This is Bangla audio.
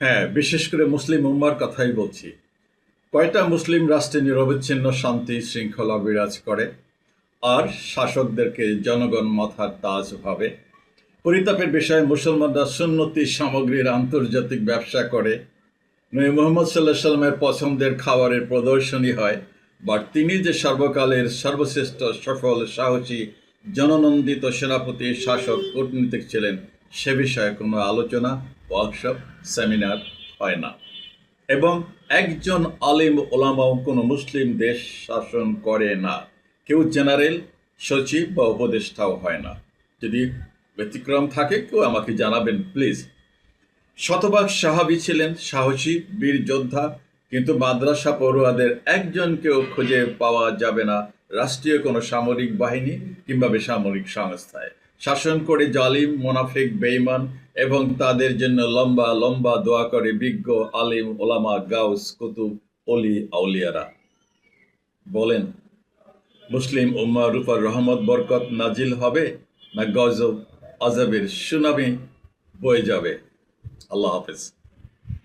হ্যাঁ বিশেষ করে মুসলিম উম্মার কথাই বলছি। কয়টা মুসলিম রাষ্ট্রে নিরবিচ্ছিন্ন শান্তি, শৃঙ্খলা বিরাজ করে? আর শাসকদেরকে জনগণ মাথার তাজ ভাবে? পরিতাপের বিষয়ে মুসলমানরা সুন্নতি সামগ্রীর আন্তর্জাতিক ব্যবসা করে। নবী মোহাম্মদ সাল্লাহ সাল্লামের পছন্দের খাবারের প্রদর্শনী হয়, বা তিনি যে সর্বকালের সর্বশ্রেষ্ঠ, সফল, সাহসী, জননন্দিত সেনাপতি, শাসক, কূটনীতিক ছিলেন সে বিষয়ে কোনো আলোচনা ওয়ার্কশপ সেমিনার হয় না। এবং একজন আলিম ওলামাও কোনো মুসলিম দেশ শাসন করে না। কেউ জেনারেল, সচিব বা উপদেষ্টাও হয় না। যদি ব্যতিক্রম থাকে, কেউ আমাকে জানাবেন, প্লিজ। শতভাগ সাহাবি ছিলেন সাহসী, বীর যোদ্ধা, কিন্তু মাদ্রাসা পড়ুয়াদের একজনকেও খুঁজে পাওয়া যাবে না রাষ্ট্রীয় কোনো সামরিক বাহিনী কিংবা বেসামরিক সংস্থায়। শাসন করে জালিম, মোনাফিক বেইমান এবং তাদের জন্য লম্বা লম্বা দোয়া করে বিজ্ঞ, আলিম, ওলামা, গাউস, কুতুব অলি আউলিয়ারা। বলেন, মুসলিম উম্মা রুফার রহমত, বরকত নাজিল হবে না গজব আজাবের সুনামি বয়ে যাবে? আল্লাহ হাফেজ।